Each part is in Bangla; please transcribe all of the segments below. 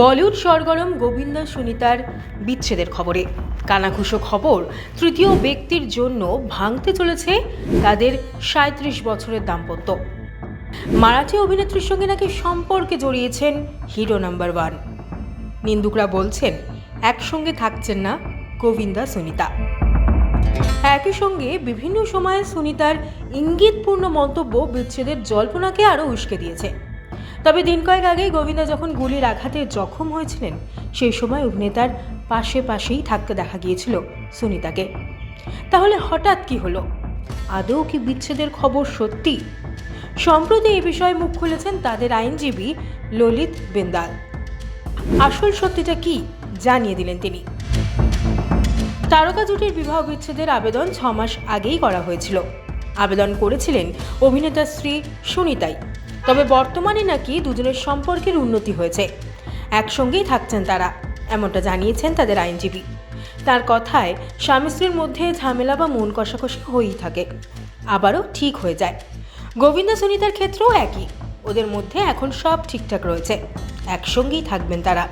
বলিউড সরগরম গোবিন্দা সুনিতার বিচ্ছেদের খবরে। কানাঘুষো খবর, তৃতীয় ব্যক্তির জন্য ভাঙতে চলেছে তাদের সাঁত্রিশ বছরের দাম্পত্য। মারাঠি অভিনেত্রীর সঙ্গে নাকি সম্পর্কে জড়িয়েছেন হিরো নাম্বার ওয়ান। নিন্দুকরা বলছেন, একসঙ্গে থাকছেন না গোবিন্দা সুনিতা। একই সঙ্গে বিভিন্ন সময়ে সুনিতার ইঙ্গিতপূর্ণ মন্তব্য বিচ্ছেদের জল্পনাকে আরও উস্কে দিয়েছে। তবে দিন কয়েক আগেই গোবিন্দা যখন গুলির আঘাতে জখম হয়েছিলেন, সেই সময় অভিনেতার পাশে পাশেই থাকতে দেখা গিয়েছিল সুনিতাকে। তাহলে হঠাৎ কি হলো? আদৌ কি বিচ্ছেদের খবর সত্যি? সম্প্রতি এ বিষয়ে মুখ খুলেছেন তাদের আইনজীবী ললিত বেন্দাল। আসল সত্যিটা কি জানিয়ে দিলেন তিনি। তারকা জুটির বিবাহ বিচ্ছেদের আবেদন ছ মাস আগেই করা হয়েছিল। আবেদন করেছিলেন অভিনেতার শ্রী সুনিতাই। তবে বর্তমানে নাকি দুজনের সম্পর্কের উন্নতি হয়েছে। একসঙ্গেই থাকছেন তারা, এমনটা জানিয়েছেন তাদের আইনজীবী। তার কথায়, স্বামী স্ত্রীর মধ্যে ঝামেলা বা মন কষাকষি হয়েই থাকে। আবারও ঠিক হয়ে যায়। গোবিন্দা সুনিতার ক্ষেত্রেও একই। ওদের মধ্যে এখন সব ঠিকঠাক রয়েছে। একসঙ্গেই থাকবেন তারা।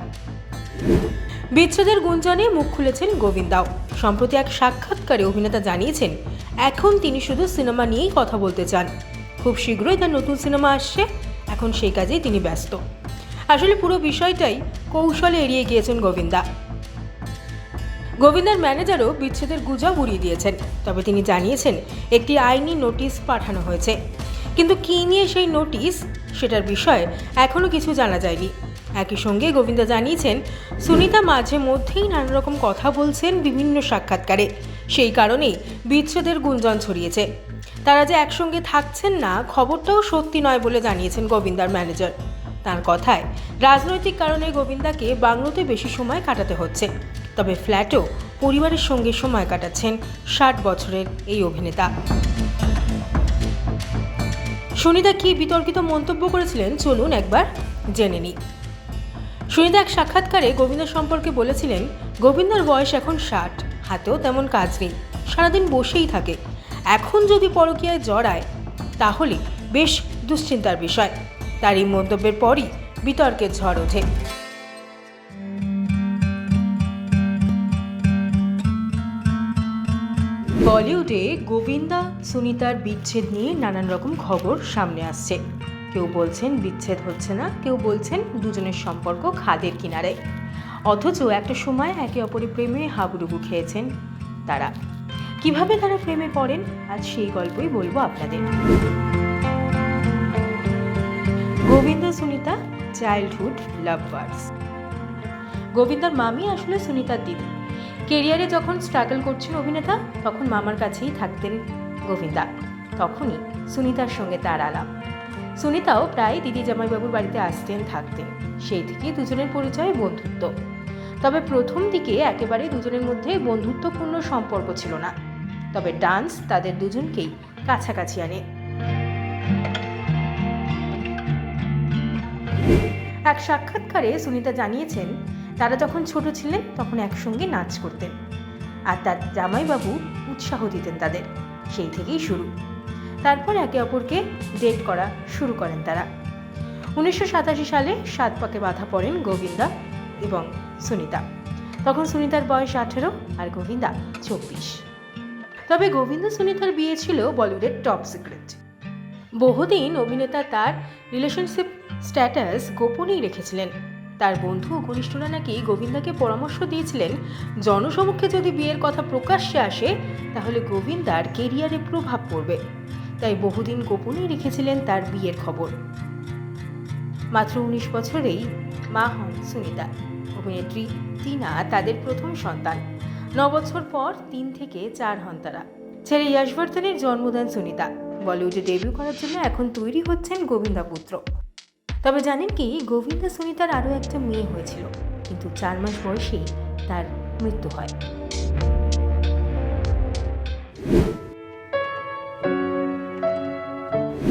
বিচ্ছেদের গুঞ্জনে মুখ খুলেছেন গোবিন্দাও। সম্প্রতি এক সাক্ষাৎকারে অভিনেতা জানিয়েছেন, এখন তিনি শুধু সিনেমা নিয়েই কথা বলতে চান। খুব শীঘ্রই তার নতুন সিনেমা আসছে। এখন সেই কাজেই তিনি ব্যস্ত। আসলে পুরো বিষয়টাই কৌশলে এড়িয়ে গিয়েছেন গোবিন্দা। গোবিন্দার ম্যানেজারও বিচ্ছেদের গুজব উড়িয়ে দিয়েছেন। তবে তিনি জানিয়েছেন, একটি আইনি নোটিশ পাঠানো হয়েছে। কিন্তু কী নিয়ে সেই নোটিশ, সেটার বিষয়ে এখনও কিছু জানা যায়নি। একই সঙ্গে গোবিন্দা জানিয়েছেন, সুনিতা মাঝে মধ্যেই নানা রকম কথা বলছেন বিভিন্ন সাক্ষাৎকারে। সেই কারণেই বিচ্ছেদের গুঞ্জন ছড়িয়েছে। তারা যে একসঙ্গে থাকছেন না, খবরটাও সত্যি নয় বলে জানিয়েছেন গোবিন্দার ম্যানেজার। তার কথায়, রাজনৈতিক কারণে গোবিন্দাকে বাংলোতে বেশি সময় কাটাতে হচ্ছে। তবে ফ্ল্যাটেও পরিবারের সঙ্গে সময় কাটাচ্ছেন ষাট বছরের এই অভিনেতা। সুনিতা কি বিতর্কিত মন্তব্য করেছিলেন? চলুন একবার জেনে নিই। সুনিতা এক সাক্ষাৎকারে গোবিন্দা সম্পর্কে বলেছিলেন, গোবিন্দার বয়স এখন ষাট, হাতেও তেমন কাজ নেই, সারাদিন বসেই থাকে। এখন যদি পরকীয়ায় জড়ায়, তাহলে বেশ দুশ্চিন্তার বিষয়। তার এই মন্তব্যের পরই বিতর্কের ঝড় ওঠে। বলিউডে গোবিন্দা, সুনিতার বিচ্ছেদ নিয়ে নানান রকম খবর সামনে আসছে। কেউ বলছেন বিচ্ছেদ হচ্ছে না, কেউ বলছেন দুজনের সম্পর্ক খাদের কিনারে। অথচ একটা সময় একে অপরের প্রেমে হাবুডুবু খেয়েছেন তারা। কীভাবে তারা প্রেমে পড়েন, আজ সেই গল্পই বলব আপনাদের। Govinda Sunita childhood love birds গোবিন্দার মামি আসলে সুনিতার দিদি। কেরিয়ারে যখন স্ট্রাগল করছেন অভিনেতা, তখন মামার কাছেই থাকতেন গোবিন্দা। তখনই সুনিতার সঙ্গে তার আলাপ। সুনিতাও প্রায় দিদি জামাইবাবুর বাড়িতে আসতেন, থাকতেন। সেই থেকেই দুজনের পরিচয় বন্ধুত্ব। তবে প্রথম দিকে একেবারে দুজনের মধ্যে বন্ধুত্বপূর্ণ সম্পর্ক ছিল না। তবে ডান্স তাদের দুজনকেই কাছাকাছি আনে। এক সাক্ষাৎকারে সুনিতা জানিয়েছেন, তারা যখন ছোট ছিলেন তখন একসঙ্গে নাচ করতেন আর তার জামাইবাবু উৎসাহ দিতেন তাদের। সেই থেকেই শুরু। তারপর একে অপরকে ডেট করা শুরু করেন তারা। উনিশশো সাতাশি সালে সাত পাকে বাধা পড়েন গোবিন্দা এবং সুনিতা। তখন সুনিতার বয়স আঠেরো আর গোবিন্দা চব্বিশ। তবে গোবিন্দ সুনিতার বিয়ে ছিল বলিউডের টপ সিক্রেট বহুদিন অভিনেতা তার রিলেশনশিপ স্ট্যাটাস গোপনেই রেখেছিলেন। তার বন্ধু ঘনিষ্ঠরা নাকি গোবিন্দাকে পরামর্শ দিয়েছিলেন, জনসমক্ষে যদি বিয়ের কথা প্রকাশ্যে আসে, তাহলে গোবিন্দার কেরিয়ারে প্রভাব পড়বে। তাই বহুদিন গোপনেই রেখেছিলেন তার বিয়ের খবর। মাত্র উনিশ বছরেই মা হন সুনিতা, অভিনেত্রী, টিনা তাদের প্রথম সন্তান। ন বছর পর তিন থেকে চার হন তারা। ছেলে ইয়াশবর্ধনের জন্ম দেন সুনিতা। বলিউডে ডেবিউ করার জন্য এখন তৈরি হচ্ছেন গোবিন্দা পুত্র। তবে জানেন কি, গোবিন্দা সুনিতার আরও একটা মেয়ে হয়েছিল, কিন্তু চার মাস বয়সেই তার মৃত্যু হয়।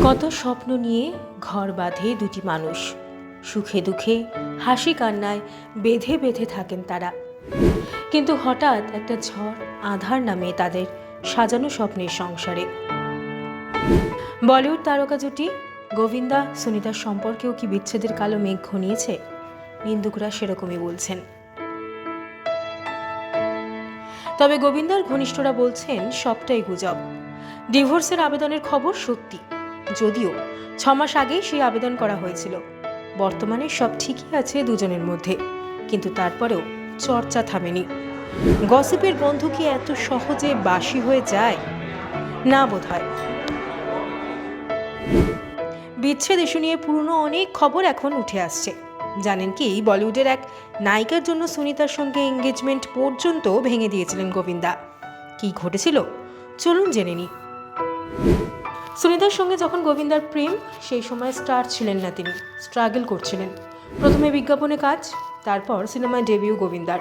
কত স্বপ্ন নিয়ে ঘর বাঁধে দুটি মানুষ। সুখে দুঃখে হাসি কান্নায় বেঁধে বেঁধে থাকেন তারা। কিন্তু হঠাৎ একটা ঝড় আধার নামে তাদের সাজানো স্বপ্নের সংসারে। বলিউড তারকা জুটি গোবিন্দা সুনিতার সম্পর্কেও কি বিচ্ছেদের কালো মেঘ ঘনিয়েছে? নিন্দুকরা সেরকমই বলছেন। তবে গোবিন্দার ঘনিষ্ঠরা বলছেন, সবটাই গুজব। ডিভোর্সের আবেদনের খবর সত্যি। যদিও ছ মাস আগেই সেই আবেদন করা হয়েছিল। বর্তমানে সব ঠিকই আছে দুজনের মধ্যে। কিন্তু তারপরেও চর্চা থামেনি। গসিপের বন্ধু কি এত সহজে বাসি হয়ে যায়? না বোধ হয় বিচ্ছেদ ইস্যু নিয়ে পুরনো অনেক খবর এখন উঠে আসছে। জানেন কি বলিউডের এক নায়িকার জন্য সুনিতার সঙ্গে এঙ্গেজমেন্ট পর্যন্ত ভেঙে দিয়েছিলেন গোবিন্দা। কি ঘটেছিল? চলুন জেনে নিই। সুনিতার সঙ্গে যখন গোবিন্দার প্রেম, সেই সময় স্টার ছিলেন না তিনি। স্ট্রাগল করছিলেন। প্রথমে বিজ্ঞাপনে কাজ তারপর সিনেমায় ডেবিউ গোবিন্দার।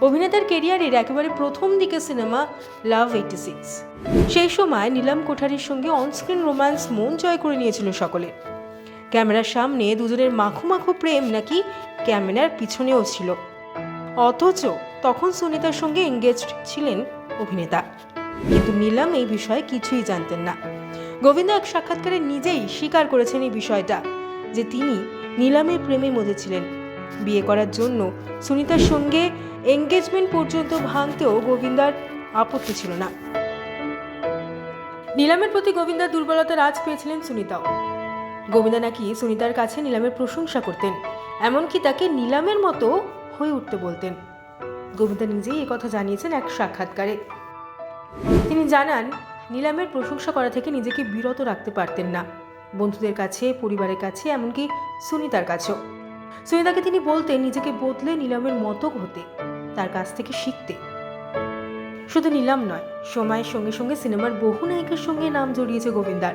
অভিনেতার কেরিয়ারের একেবারে প্রথম দিকে সিনেমা লাভ এইটি সিক্স। সেই সময় নীলাম কোঠারির সঙ্গে অনস্ক্রিন রোম্যান্স মন জয় করে নিয়েছিল সকলে। ক্যামেরার সামনে দুজনের মাখো মাখো প্রেম নাকি ক্যামেরার পিছনেও ছিল। অথচ তখন সুনিতার সঙ্গে এঙ্গেজড ছিলেন অভিনেতা। কিন্তু নীলাম এই বিষয়ে কিছুই জানতেন না। গোবিন্দ এক সাক্ষাৎকারে নিজেই স্বীকার করেছেন এই বিষয়টা, যে তিনি নীলামের প্রেমে মজেছিলেন বিয়ে করার জন্য সুনিতার সঙ্গে এঙ্গেজমেন্ট পর্যন্ত ভাঙতেও গোবিন্দার আপত্তি ছিল না। নিলামের প্রতি গোবিন্দার দুর্বলতা রাজ পেয়েছিলেন সুনিতাও। গোবিন্দা নাকি সুনিতার কাছে নিলামের প্রশংসা করতেন, এমনকি তাকে নিলামের মতো হয়ে উঠতে বলতেন। গোবিন্দা নিজেই কথা জানিয়েছেন এক সাক্ষাৎকারে। তিনি জানান, নিলামের প্রশংসা করা থেকে নিজেকে বিরত রাখতে পারতেন না। বন্ধুদের কাছে, পরিবারের কাছে, এমনকি সুনিতার কাছেও। সুনিতাকে তিনি বলতেন, নিজেকে বদলে নিলামের মতো হতে, তার কাছ থেকে শিখতে। শুধু নিলাম নয়, সময়ের সঙ্গে সঙ্গে সিনেমার বহু নায়িকার সঙ্গে নাম জড়িয়েছে গোবিন্দার।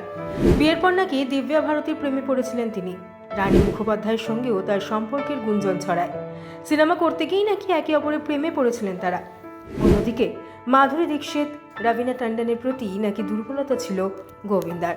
বিয়ের পর নাকি দিব্যা ভারতীর প্রেমে পড়েছিলেন তিনি। রানী মুখোপাধ্যায়ের সঙ্গেও তার সম্পর্কের গুঞ্জন ছড়ায়। সিনেমা করতে গিয়েই নাকি একে অপরের প্রেমে পড়েছিলেন তারা। অন্যদিকে মাধুরী দীক্ষিত, রবিনা ট্যান্ডনের প্রতি নাকি দুর্বলতা ছিল গোবিন্দার।